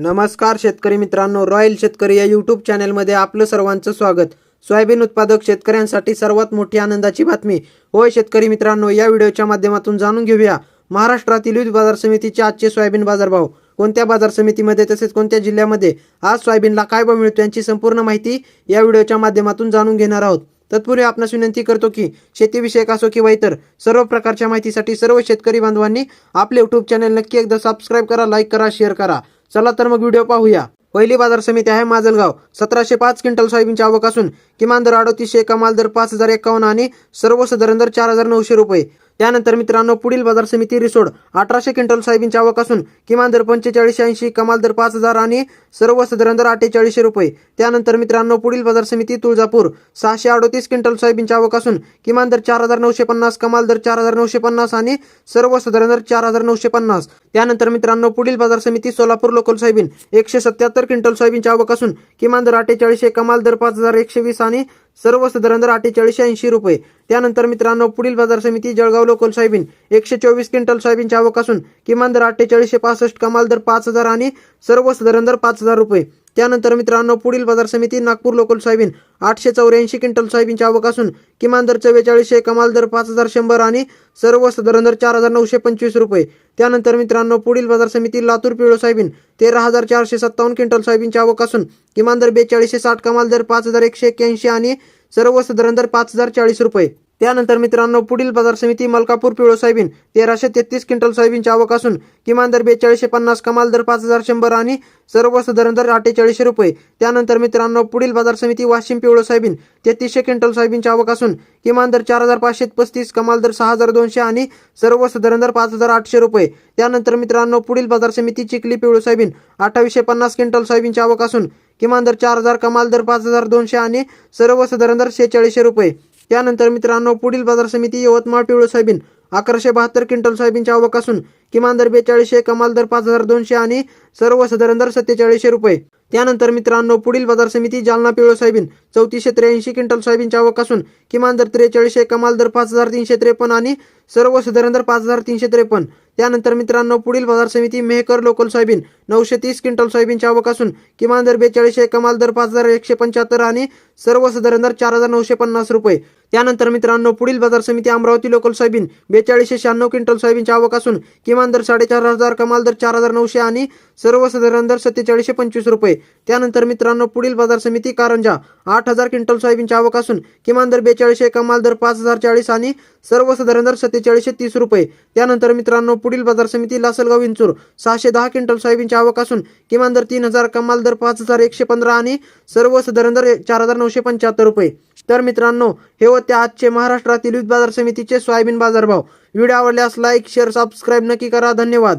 नमस्कार शेतकरी मित्रांनो रॉयल शेतकरी या यूट्यूब चॅनलमध्ये आपलं सर्वांचं स्वागत. सोयाबीन उत्पादक शेतकऱ्यांसाठी सर्वात मोठी आनंदाची बातमी. होय शेतकरी मित्रांनो या व्हिडिओच्या माध्यमातून जाणून घेऊया. महाराष्ट्रातील विविध बाजार समितीचे आजचे सोयाबीन बाजारभाव. कोणत्या बाजार समितीमध्ये तसेच कोणत्या जिल्ह्यामध्ये आज सोयाबीनला काय भाव मिळतो यांची संपूर्ण माहिती या व्हिडिओच्या माध्यमातून जाणून घेणार आहोत. तत्पूर्वी आपणास विनंती करतो की शेतीविषयक असो किंवा इतर सर्व प्रकारच्या माहितीसाठी सर्व शेतकरी बांधवांनी आपले युट्यूब चॅनल नक्की एकदा सबस्क्राईब करा लाईक करा शेअर करा. चला तर मग व्हिडिओ पाहूया. पहिली बाजार समिती आहे माजलगाव. सतराशे पाच क्विंटल सोयाबीनची आवक असून किमान दर अडतीसशे कमाल दर पाच हजार एकावन्न आणि सर्वसाधारण दर चार हजार नऊशे रुपये. त्यानंतर मित्रांनो पुढील बाजार समिती रिसोड अठराशे क्विंटल सोयाबीनची आवक असून किमान दर पंचेचाळीसशे ऐंशी कमाल दर पाच हजार आणि सर्वसाधारण दर अठ्ठेचाळीसशे रुपये. त्यानंतर मित्रांनो पुढील बाजार समिती तुळजापूर सहाशे अडोतीस क्विंटल सोयाबीनची आवक असून किमान दर चार हजार नऊशे पन्नास कमाल दर चार हजार नऊशे पन्नास आणि सर्वसाधारण दर चार हजार नऊशे पन्नास. त्यानंतर मित्रांनो पुढील बाजार समिती सोलापूर लोकल सोयाबीन एकशे सत्याहत्तर क्विंटल सोयाबीनची आवक असून किमान दर अठ्ठेचाळीसशे कमाल दर पाच हजार एकशे वीस आणि सर्वसाधारण दर अठ्ठेचाळीसशे ऐंशी रुपये. त्यानंतर मित्रांनो पुढील बाजार समिती जळगाव लोकल सोयाबीन एकशे चोवीस क्विंटल सोयाबीनची आवक असून किमान दर अठ्ठेचाळीसशे पासष्ट कमाल दर पाच हजार आणि सर्वसाधारण दर पाच हजार रुपये. त्यानंतर मित्रांनो पुढील बाजार समिती नागपूर लोकल सोयाबीन आठशे चौऱ्याऐंशी क्विंटल सोयाबीनची आवक असून किमान दर चव्वेचाळीसशे कमाल दर पाच हजार शंभर आणि सर्वसाधारण दर चार हजार नऊशे पंचवीस रुपये. त्यानंतर मित्रांनो पुढील बाजार समिती लातूर पिवळं सोयाबीन तेरा हजार चारशे सत्तावन्न क्विंटल सोयाबीनची आवक असून किमान दर बेचाळीसशे साठ कमाल दर पाच हजार एकशे एक्क्याऐंशी आणि सर्वसाधारण दर पाच हजार चाळीस रुपये. त्यानंतर मित्रांनो पुढील बाजार समिती मलकापूर पिवळ सोयाबीन तेराशे तेहतीस क्विंटल सोयाबीनची आवक असून किमान दर बेचाळीसशे पन्नास कमाल दर पाच हजार शंभर आणि सर्वसाधारण दर अठ्ठेचाळीसशे रुपये. त्यानंतर मित्रांनो पुढील बाजार समिती वाशिम पिवळ सोयाबीन तेहतीसशे क्विंटल सोयाबीनची आवक असून किमान दर चार हजार पाचशे पस्तीस कमाल दर सहा हजार दोनशे आणि सर्वसाधारण दर पाच हजार आठशे रुपये. त्यानंतर मित्रांनो पुढील बाजार समिती चिखली पिवळ सोयाबीन अठ्ठावीसशे पन्नास क्विंटल सोयाबीनची आवक असून किमान दर चार हजार कमाल दर पाच हजार दोनशे आणि सर्वसाधारण दर शेहेचाळीसशे रुपये. त्यानंतर मित्रांनो पुढील बाजार समिती यवतमाळ पिवळे सोयाबीन अकराशे बहात्तर क्विंटल सोयाबीनच्या आवक असून किमान दर बेचाळीसशे कमाल दर पाच हजार दोनशे आणि सर्वसाधारण दर सत्तेचाळीसशे रुपये. त्यानंतर मित्रांनो पुढील बाजार समिती जालना पिवळे सोयाबीन चौतीसशे त्र्याऐंशी क्विंटल सोयाबीनची आवक असून किमान दर त्रेचाळीसशे कमाल दर पाच हजार तीनशे त्रेपन्न आणि सर्वसाधारण दर पाच हजार तीनशे त्रेपन्न. त्यानंतर मित्रांनो पुढील बाजार समिती मेहकर लोकल सोयाबीन नऊशे तीस क्विंटल सोयाबीनची आवक असून किमान दर बेचाळीसशे कमाल दर पाच हजार एकशे पंच्याहत्तर आणि सर्वसाधारण दर चार हजार नऊशे पन्नास रुपये. त्यानंतर मित्रांनो पुढील बाजार समिती अमरावती लोकल सोयाबीन बेचाळीसशे शहाण्णव क्विंटल सोयाबीनची आवक असून किमान दर साडेचार हजार कमाल दर चार हजार नऊशे आणि सर्वसाधारण दर सत्तेचाळीसशे पंचवीस रुपये. त्यानंतर मित्रांनो पुढील बाजार समिती कारंजा आठ हजार क्विंटल सोयाबीनची आवक असून किमान दर बेचाळीसशे कमाल दर पाच हजार चाळीस आणि सर्वसाधारण दर सत्तेचाळीसशे तीस रुपये. त्यानंतर मित्रांनो पुढील बाजार समिती लासलगाव विंचूर सहाशे दहा क्विंटल सोयाबीनची आवक असून किमान दर तीन हजार कमाल दर पाच हजार एकशे पंधरा आणि सर्वसाधारण दर चार हजार नऊशे पंच्याहत्तर रुपये. तर मित्रांनो हे होते आजचे महाराष्ट्रातील विविध बाजार समितीचे सोयाबीन बाजारभाव. व्हिडिओ आवडल्यास लाईक शेअर सबस्क्राईब नक्की करा. धन्यवाद.